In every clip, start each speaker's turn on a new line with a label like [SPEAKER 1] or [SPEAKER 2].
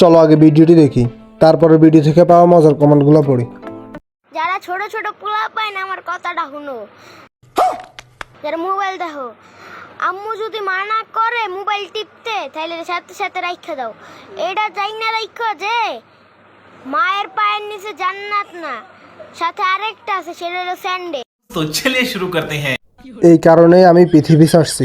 [SPEAKER 1] চলো আগে ভিডিওটি দেখি। তারপরে ভিডিও থেকে পাওয়া মজার কমেন্টগুলো পড়ি।
[SPEAKER 2] যারা ছোট ছোট পোলাপ পায় না আমার কথাটা শুনো। যারা মোবাইল দেখো আম্মু যদি মানা করে মোবাইল টিপতে তাহলে সাথে সাথে রাইখা দাও। এটা যাই না রাইখা যে মায়ের পায়ের নিচে জান্নাত না। সাথে আরেকটা আছে সেটা হলো স্যান্ডে
[SPEAKER 3] তো চলে শুরু করতে হ্যাঁ।
[SPEAKER 1] এই কারণে আমি পৃথিবী ছাড়ছি।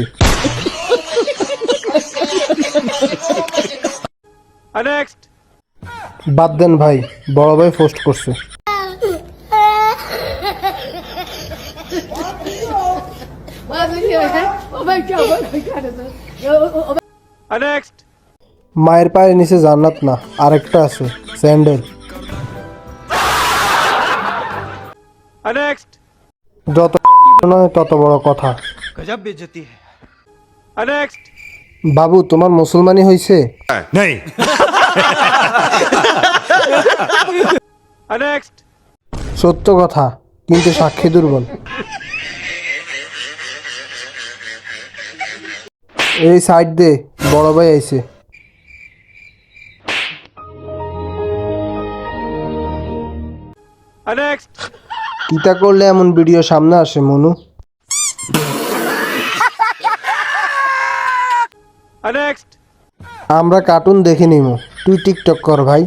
[SPEAKER 1] বাদ দেন ভাই বড় ভাই পোস্ট করছে। মায়ের পায়ের নিচে জান্নাত না আরেকটা আছে স্যান্ডেল যত নয় তত বড় কথা।
[SPEAKER 4] গজব বেজতি নেক্সট
[SPEAKER 1] বাবু তোমার মুসলমানি হয়েছে
[SPEAKER 5] नहीं
[SPEAKER 1] সত্য কথা কিন্তু সাক্ষী দুর্বল। এই সাইড দে বড় ভাই আইছে। কিতা করলে এমন ভিডিও সামনে আসে মনু? আমরা কার্টুন দেখে নিব তুই টিকটক কর ভাই।